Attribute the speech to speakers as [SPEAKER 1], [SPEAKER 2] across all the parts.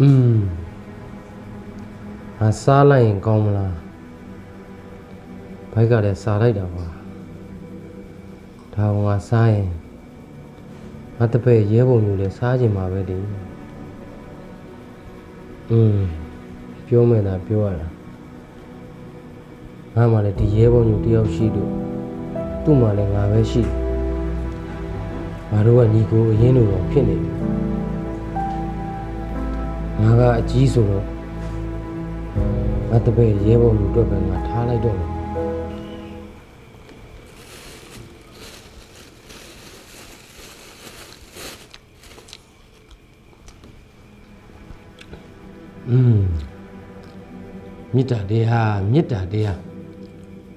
[SPEAKER 1] อืมငါစားလိုက်ရင်ကောင်းမလားဘိုက်ကလည်းစားလိုက်တာပါဒါကငါစားရင်ငါတပည့်ရဲပုံမျိုးလည်းစားခြင်းမှာပဲဒီอืมပြောမယ်သာပြောရတာငါမှလည်းဒီရဲပုံမျိုးတယောက်ရှိလို့သူ့မှလည်းငါပဲရှိငါတို့ကညီကိုအရင်လိုတော့ဖြစ်နေတယ် ငါကအကြီးဆိုတော့ငါတပည့်ရဲပုံမျိုးအတွက်ပဲငါထားလိုက်တော့မယ်อืมမေတ္တာတရားမေတ္တာတရား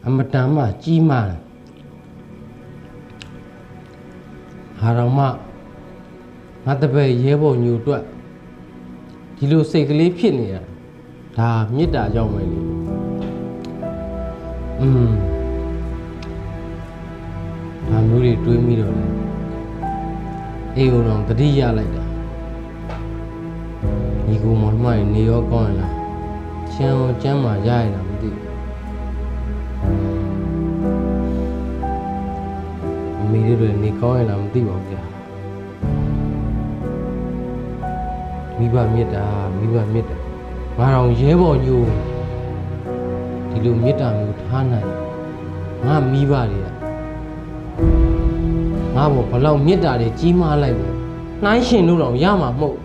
[SPEAKER 1] အမတန်မှကြီးမားတယ်ဟာတော်မငါတပည့်ရဲဘော်ညူအတွက် ဒီလိုစိတ်ကလေးဖြစ်နေရတာဒါမေတ္တာကြောင့်ပဲလေอืมဒါမျိုးတွေတွေးမိတော့လေအေးုံတော့တတိရလိုက်တာညီကိုမောင်နှမရေနေရောကောင်းရလားချမ်းအောင်ကျမ်းမာရရလားမသိဘူးအမေတို့တွေနေကောင်းရလားမသိပါဘူးကြာ မိဘမေတ္တာမိဘမေတ္တာငါတော်ရဲဘော်ညို့ဒီလိုမေတ္တာမျိုးထားနိုင်ငါမိဘတွေကငါဘောဘလောက်မေတ္တာတွေကြီးမားလိုက်တယ်နှိုင်းရှင်လို့တော့ရမှာမဟုတ်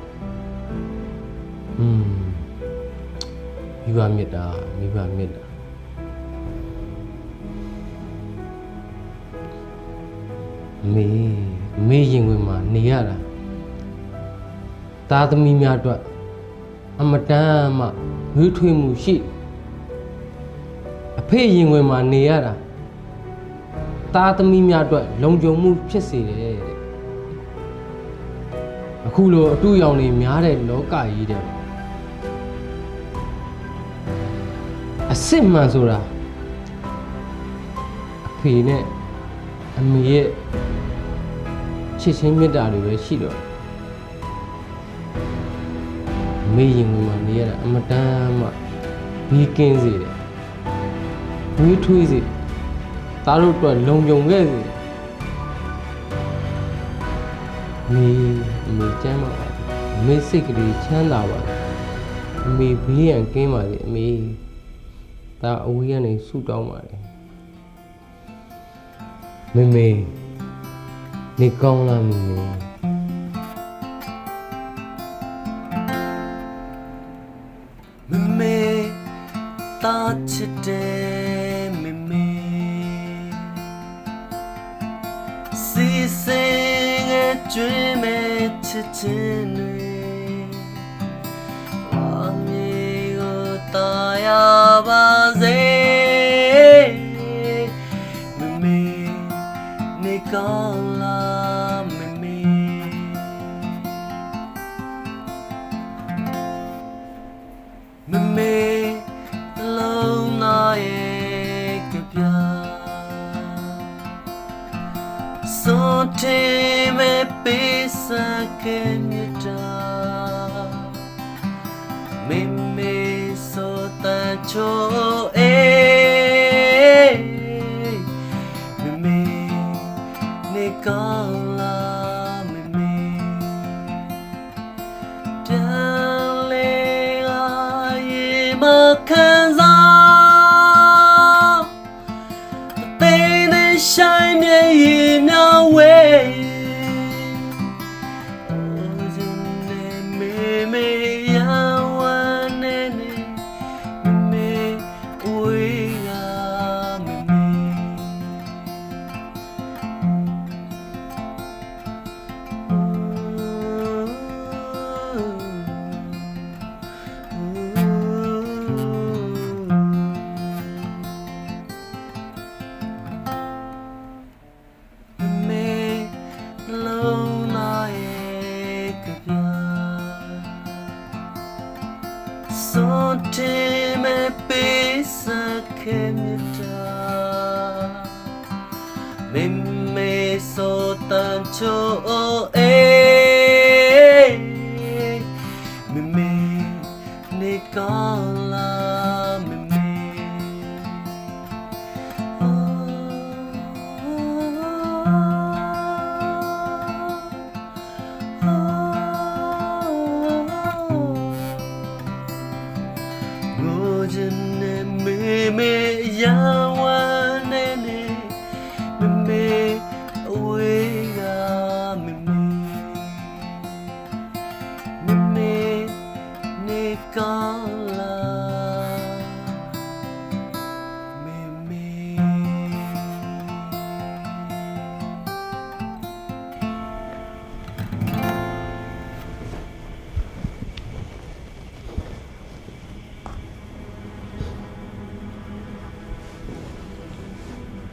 [SPEAKER 1] อืมမိဘမေတ္တာမိဘမေတ္တာမေမေရင်ဝင်မှာနေရတာ သားသမီးများအတွက်အမတန်မှရွေးထွေးမှုရှိအဖေရင်ဝင်မှာနေရတာသားသမီးများအတွက်လုံခြုံမှုဖြစ်စေတယ်တဲ့အခုလိုအတူရောင်တွေများတဲ့လောကကြီးတဲ့အစ်စ်မှန်ဆိုတာအဖေနဲ့အမေရဲ့ချစ်ချင်းမေတ္တာတွေပဲရှိတော့ မေရင်ဝင်မှာနေရတာအမတန်မှဘီကင်းစေတယ်ဝေးထွေးစေတယ်သားတို့အတွက်လုံခြုံခဲ့စေတယ်အမေအမေကျမ်းပါပါအမေစိတ်ကလေးချမ်းသာပါအမေဘေးရန်ကင်းပါစေအမေဒါအဝေးကနေဆူတောင်းပါတယ်မေမေနေကောင်းလားမေမေ
[SPEAKER 2] မ တာချစ်တယ်မမေစီစင်ငယ်ကျွေးမဲ့ချစ်ချင်းတွေအမေကိုတာယာပါစေ ကေမြတ်တာမမေဆိုတချိုအေမမေနေကောင်းလားမမေပြန်လေငါရေမခံ တ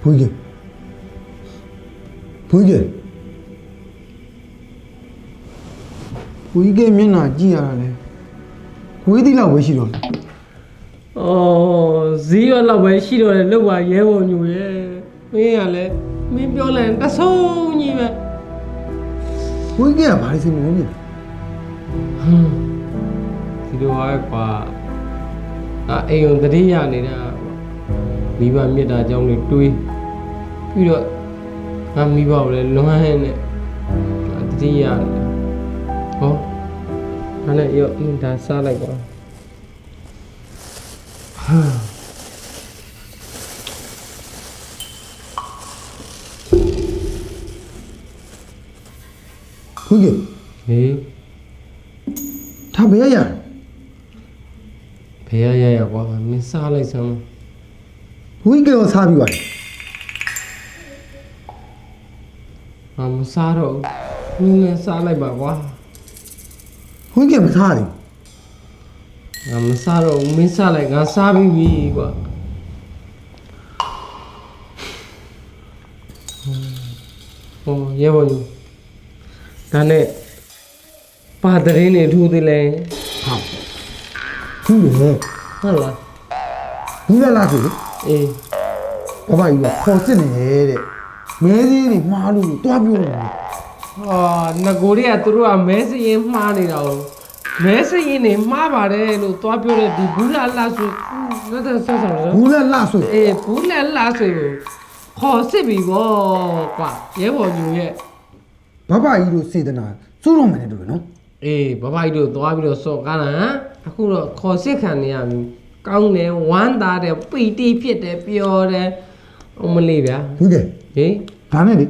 [SPEAKER 3] ဘွေးကြီးဘွေးကြီးဘွေးကြီးမျက်နှာကြည့်ရတာလေဝေးသီးလောက်ပဲရှိတော့တယ်။
[SPEAKER 1] အော်ဈေးရလောက်ပဲရှိတော့တယ်လောက်ပါရဲဘော်ညူရဲ့။မင်းကလည်းမင်းပြောလိုက်ရင်တဆုံးကြီးပဲ
[SPEAKER 3] ဘွေးကြီးကဘာလို့စိတ်မလုံးပြလဲ။
[SPEAKER 1] ဟွန်းဒီလိုပါပဲကွာ။အာအိမ်ုံတတိယနေတာကွာ။မိဘမြတ်တာကြောင့်လေတွေး ပြီးတော့ငါမိဘကိုလည်းလွမ်းဟဲ့နဲ့အာတတိယနေတာ။ဟောအဲ့နဲ့ရောအင်းဒါစားလိုက်ပါ။
[SPEAKER 3] ဘွေးကြီး
[SPEAKER 1] ဟေး
[SPEAKER 3] ဒါဘယ်ရရလဲ
[SPEAKER 1] ဘယ်ရရရကွာမင်းစားလိုက်စမ်း
[SPEAKER 3] ဘွေးကြီးကိုစားပြီးသွားတ
[SPEAKER 1] ငါမစားတော့ဘူးမင်းလည်းစားလိုက်ပါကွာ
[SPEAKER 3] ဘွေးကြီးမစားဘူး
[SPEAKER 1] ငါမစားတော့ဘူးမင်းစားလိုက်ငါစားပြီးပြီကွာဟောရဲဘော်ကြီးဒါနဲ့ပါတရင်နေထူးသေးလဲ
[SPEAKER 3] ဟာသူ့လေ
[SPEAKER 1] ဟုတ်လား
[SPEAKER 3] ဘူးလာလားဆိုလေ
[SPEAKER 1] အေး
[SPEAKER 3] ဘဘကြီးကခေါ်စစ်နေတဲ့ မဲစင်းတွေမှားလို့တွားပြောတယ်
[SPEAKER 1] ဟာငကိုတွေကသူတို့ကမဲစရင်မှားနေတာ哦မဲစရင်နေမှားပါတယ်လို့သွားပြောတဲ့ဒီဘူးလာလာဆိုလက်သက်ဆက်ဆောင်လို့
[SPEAKER 3] ဘူးလာလာဆို
[SPEAKER 1] အေးဘူးလက်လာဆိုကိုခေါ်စစ်ပြီဗောကွာရဲဘော်ညူရဲ့
[SPEAKER 3] ဘဘကြီးတို့စေတနာစိုးတော့မယ်နဲ့တူတယ်နော်
[SPEAKER 1] အေးဘဘကြီးတို့သွားပြီးတော့စော့ကားတာဟမ်အခုတော့ခေါ်စစ်ခံနေရပြီကောင်းတယ်ဝမ်းသာတယ်ပီတိဖြစ်တယ်ပျော်တယ် အမလေးဗျာ
[SPEAKER 3] ဘူးကဲ
[SPEAKER 1] ဟေး
[SPEAKER 3] ဒါနဲ့လေ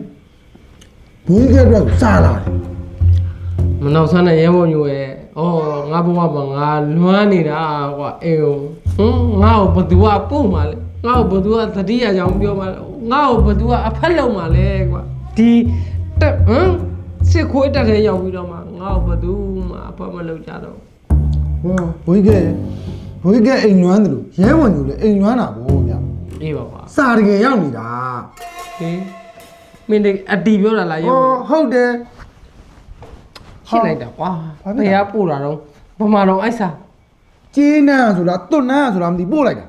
[SPEAKER 3] ဘူးကဲတော့စားလာတယ်
[SPEAKER 1] မနောက်ဆန်းတဲ့ရဲဘော်မျိုးရဲ့အော်ငါဘဝမှာငါလွမ်းနေတာကွာအေးဟွန်းငါ့ကိုဘသူကပို့မှာလဲငါ့ကိုဘသူကသတိရအောင်ပြောမှာလဲငါ့ကိုဘသူကအဖက်လုံးမှာလဲကွာဒီတက်ဟမ်စစ်ခွေးတက်ထဲရောက်ပြီးတော့မှငါ့ကိုဘသူမှအဖက်မလုံးကြတော့
[SPEAKER 3] ဟောဘူးကဲဘူးကဲအိမ်လွမ်းတယ်လို့ရဲဘော်မျိုးလဲအိမ်လွမ်းတာပေါ့
[SPEAKER 1] အေးပါကွာ
[SPEAKER 3] စာတကယ်ရောက်နေတာ
[SPEAKER 1] ဟေးမင်းတို့အတီပြောတာလားရုပ်
[SPEAKER 3] ဟောဟုတ်တယ်
[SPEAKER 1] ရှင်းလိုက်တာကွာ
[SPEAKER 3] ဘာဖြစ်လဲ
[SPEAKER 1] ဘယ်ကပို့တာတော့ဘမတော်အိုက်စာ
[SPEAKER 3] ကျေးနန်းဆိုလားတွတ်နန်းဆိုလားမသိပို့လိုက်တာ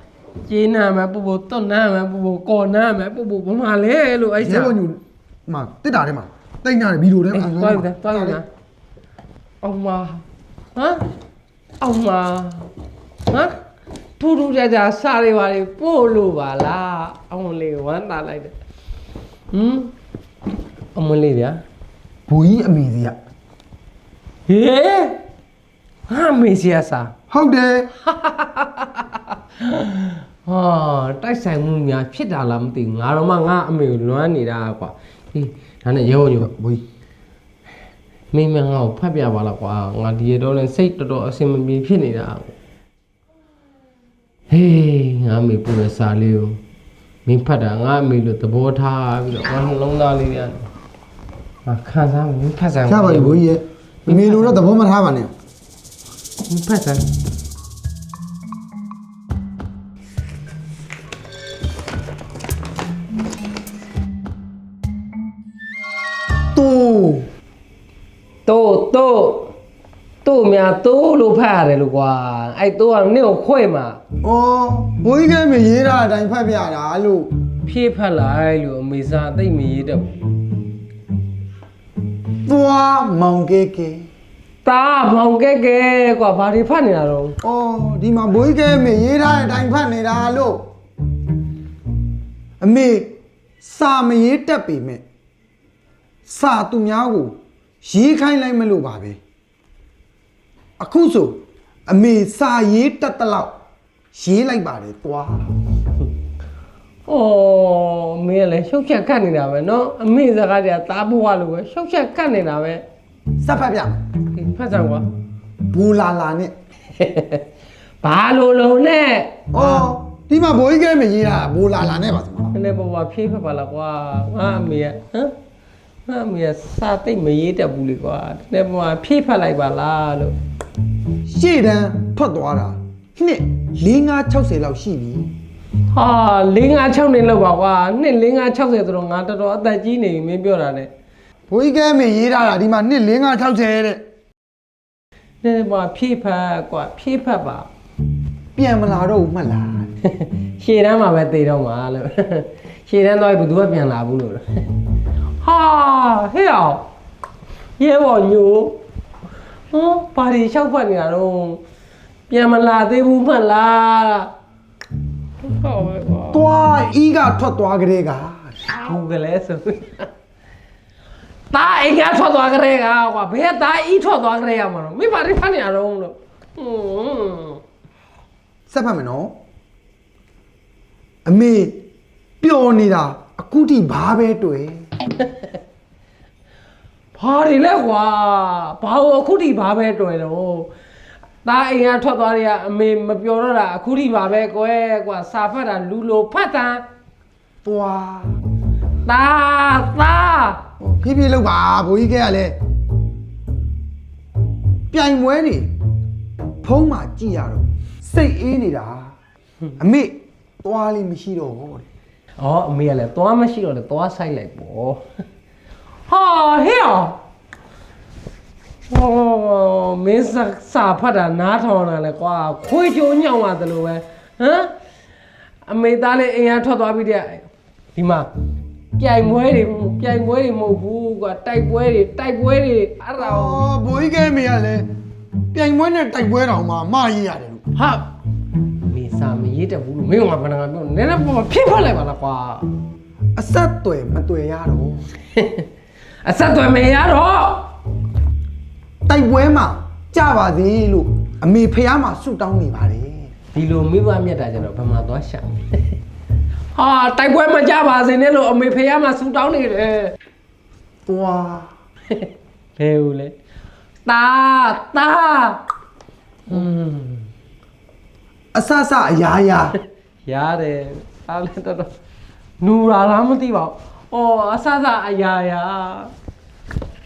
[SPEAKER 1] ကျေးနာမယ်ပို့ပို့တွတ်နာမယ်ပို့ပို့ကော်နာမယ်ပို့ပို့ဘမလဲလို့အိုက်
[SPEAKER 3] ရဲ
[SPEAKER 1] စာ
[SPEAKER 3] ဝင်อยู่မှာတစ်တာထဲမှာတိတ်နာတယ်ဗီဒီယိုထဲမှာ
[SPEAKER 1] တွားယူတယ်တွားယူတယ်အောင်မဟမ်အောင်မဟမ် ထူးထူးခြားခြားစားတွေပါလေပို့လို့ပါလားအောင်လေးဝမ်းသာလိုက်တယ်ဟမ်အမလေးဗျာ
[SPEAKER 3] ဘူကြီးအမေစီက
[SPEAKER 1] ဟေးဟာမေစီယာစာ
[SPEAKER 3] ဟုတ်တယ်
[SPEAKER 1] ဟာတိုက်ဆိုင်မှုများဖြစ်တာလားမသိဘူးငါတော့မှငါအမေကိုလွမ်းနေတာကွာဒီဒါနဲ့ရောညို
[SPEAKER 3] ဘူကြီး
[SPEAKER 1] မင်းမငါ့ကိုဖတ်ပြပါလားကွာငါဒီရတော့လဲစိတ်တော်တော်အဆင်မပြေဖြစ်နေတာ ဟေးငါအမေပူရစာလေးကိုမင်းဖတ်တာငါအမေလို့သဘောထားပြီးတော့ငါနှလုံးသားလေးရတယ်ငါခံစားမင်းဖတ်စမ်း
[SPEAKER 3] ရပါပြီဘူကြီးရဲ့အမေလိုတော့သဘောမထားပါနဲ့
[SPEAKER 1] မင်းဖတ်စမ်း
[SPEAKER 3] တူ
[SPEAKER 1] တိုးတိုး တိုးများတိုးလို့ဖတ်ရတယ်လို့ကွာအဲ့တိုးကနင့်ကိုခွဲ့မှာ
[SPEAKER 3] ဩဘူကြီးကမရေးတာအတိုင်းဖတ်ပြတာလို့
[SPEAKER 1] ဖြည့်ဖက်လိုက်လို့အမေစာအသိမ့်မရေးတော့ဘူး
[SPEAKER 3] သွားမောင်ကေကေ
[SPEAKER 1] ตาမောင်ကဲကဲကွာဘာတွေဖတ်နေတာတော့။
[SPEAKER 3] အော်ဒီမှာဘိုးကြီးကဲအမေရေးထားတဲ့အတိုင်းဖတ်နေတာလို့အမေစာမရေးတတ်ပေမဲ့စာသူများကိုရေးခိုင်းလိုက်မလို့ပါပဲ အခုဆိုအမေစာရေးတက်တလောက်ရေးလိုက်ပါတယ်ကွာ။
[SPEAKER 1] အော်မင်းကလည်းရှုပ်ချက်ခတ်နေတာပဲနော်။အမေစကားတွေကသားဘွားလိုပဲရှုပ်ချက်ခတ်နေတာပဲ
[SPEAKER 3] စက်ဖတ်ပြမယ်။
[SPEAKER 1] ဒီဖတ်ဆောင်ကွာ
[SPEAKER 3] ဘူလာလာနဲ့။
[SPEAKER 1] ဘာလိုလုံးနဲ့
[SPEAKER 3] ဩဒီမှာဘိုးကြီးကမရေးတာဘူလာလာနဲ့ပါဆိုမှာ
[SPEAKER 1] နည်းနည်းပေါ်ပေါ်ဖြေးဖက်ပါလားကွာ။ငါအမေကဟမ် ငါအမေကစာတိတ်မရေးတတ်ဘူးလေကွာနည်းနည်းပေါ်ပါဖြေးဖတ်လိုက်ပါလားလို့
[SPEAKER 3] ရှေ့တန်းထွက်သွားတာနှစ်4 5 60လောက်ရှိပြီ
[SPEAKER 1] ဟာ၄၅6နေလောက်ပါကွာနှစ်၄၅60ဆိုတော့ငါတော်တော်အသက်ကြီးနေပြီမင်းပြောတာနဲ့
[SPEAKER 3] ဘိုးကြီးကဲအမေရေးထားတာဒီမှာနှစ်4 5 60တဲ့
[SPEAKER 1] နည်းနည်းပေါ်ပါဖြေးဖတ်ကွာဖြေးဖတ်ပါ
[SPEAKER 3] ပြန်မလာတော့ဘူးမှတ်လား
[SPEAKER 1] ရှည်တန်းမှာပဲတည်တော့မှာလို့ရှည်တန်းတော့ဘယ်သူကပြန်လာဘူးလို့လဲဟာဟဲ့အောင်ရဲဘော်ညိုဟောပါရီလျှောက်ဖတ်နေတာတော့ပြန်မလာသေးဘူးမှတ်လားဟုတ်ပဲကွာ
[SPEAKER 3] သွားအီးကထွက်သွားကြတဲ့က
[SPEAKER 1] ဘူးကလေးဆိုตาအိမ်ကထွက်သွားကြတဲ့ကကွာဘယ်ตาအီးထွက်သွားကြတဲ့ရမှာတော့မင်းပါရီဖတ်နေရတော့လို့ဟွန်း
[SPEAKER 3] ဆက်ဖတ်မယ်နော်အမေပျော်နေတာအခုထိဘာပဲတွေ့
[SPEAKER 1] ဘာတွေလဲကွာဘာလို့အခုထိဘာပဲတွေ့တော့ဒါအိမ်ကထွက်သွားတွေကအမေမပြောတော့တာအခုထိဘာပဲကွယ်ကွာစာဖတ်တာလူလိုဖတ်တာ
[SPEAKER 3] သွား
[SPEAKER 1] တာတာ
[SPEAKER 3] ဟိုဖြည်းဖြည်းလောက်ပါဘိုးကြီးကဲကလည်းပြိုင်ပွဲနေဖုံးမှကြည့်ရတော့ စိတ်အေးနေတာအမေသွားလေးမရှိတော့ဘူးတဲ့
[SPEAKER 1] ဩအမေကလည်းသွားမရှိတော့လေသွားဆိုင်လိုက်ပေါ့ဟာဟဲ့အောင်ဟောမင်းစာစာဖတ်တာနားထောင်တာလေကွာခွေးကြိုးညောင်းရတယ်လို့ပဲဟမ်အမေသားလေးအိမ်ကထွက်သွားပြီတဲ့ဒီမှာပြိုင်ပွဲတွေပြိုင်ပွဲတွေမဟုတ်ဘူးကွာတိုက်ပွဲတွေတိုက်ပွဲတွေအဲ့ဒါကို
[SPEAKER 3] အော်ဘိုးကြီးကဲမေကလည်းပြိုင်ပွဲနဲ့တိုက်ပွဲတောင်မှမရေးရတယ်လို့
[SPEAKER 1] ဟာမေစာမရေးတတ်ဘူးလို့မင်းကဘာနာပြောနည်းနည်းပေါ်ဖြစ်ဖက်လိုက်ပါလားကွာ
[SPEAKER 3] အဆက်အသွယ်မတွေ့ရတော့
[SPEAKER 1] အဆက်သွယ်မရတော့
[SPEAKER 3] တိုက်ပွဲမှာကြပါသေးလို့အမေဖះမှာဆုတောင်းနေပါတယ်
[SPEAKER 1] ဒီလိုမိဘမြတ်တာကျတော့ဘယ်မှာသွားရှာမလဲဟာတိုက်ပွဲမကြပါစေနဲ့လို့အမေဖေးမှာဆူတောင်းနေတယ်
[SPEAKER 3] သွား
[SPEAKER 1] ဘယ်ဦးလဲတာတာอืม
[SPEAKER 3] အဆဆအရာရာ
[SPEAKER 1] ရတယ်အားလည်းတော်တော်နူရာလားမသိပါဘူးအော်အဆအဆအရာရာ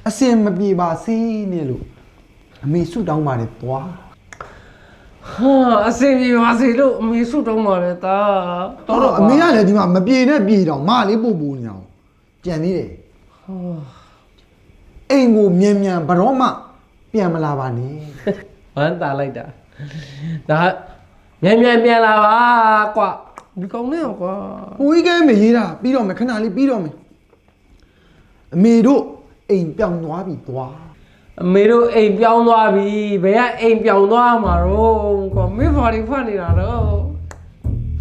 [SPEAKER 3] အစင်မပြေပါစေနဲ့လို့အမေဆုတောင်းပါတယ်သွား
[SPEAKER 1] ဟာအစင်ပြေပါစေလို့အမေဆူတောင်းပါလေတာတော်တော့
[SPEAKER 3] အမေကလည်းဒီမှာမပြေနဲ့ပြေတော့မလေးပို့ပို့နေအောင်ကြံသေးတယ်အိမ်ကိုမြန်မြန်ဘရောမှပြန်မလာပါနဲ့
[SPEAKER 1] ဝမ်းတာလိုက်တာဒါ မြန်မြန်ပြန်လာပါကွာဒီကောင်နဲ့ကွာ
[SPEAKER 3] ဟိုကြီးကဲမေရေးတာပြီးတော့မယ်ခဏလေးပြီးတော့မယ်အမေတို့အိမ်ပြောင်းသွားပြီသွား
[SPEAKER 1] အမေတို့အိမ်ပြောင်းသွားပြီဘယ်ကအိမ်ပြောင်းသွားမှာတော့ကွာမင်းဘာတွေဖတ်နေတာတော့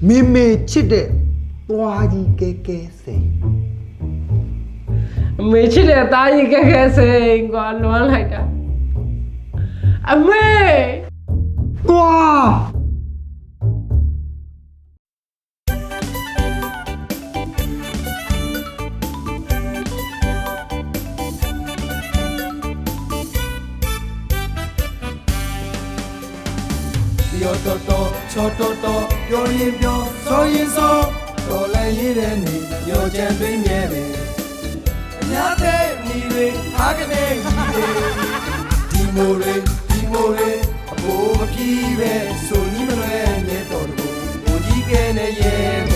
[SPEAKER 3] မေမေချစ်တဲ့သွားကြီးကဲကဲစိန်
[SPEAKER 1] အမေချစ်တဲ့သားကြီးကဲကဲစိန်ကွာလွမ်းလိုက်တာအမေ
[SPEAKER 3] သွား
[SPEAKER 2] တော်ချောတော်တော်ပြောရင်ပြောစောရင်စောတော်လည်းရတဲ့နေရောကြံသွင်းမြဲပဲအများတဲ့မိတွေအားကနေကြီးတွေဒီမိုတွေဒီမိုတွေအဖို့မပြီးပဲဆို
[SPEAKER 3] နီးမလွဲနဲ့တော်တော်ကိုကြီးကဲနဲ့ရဲ့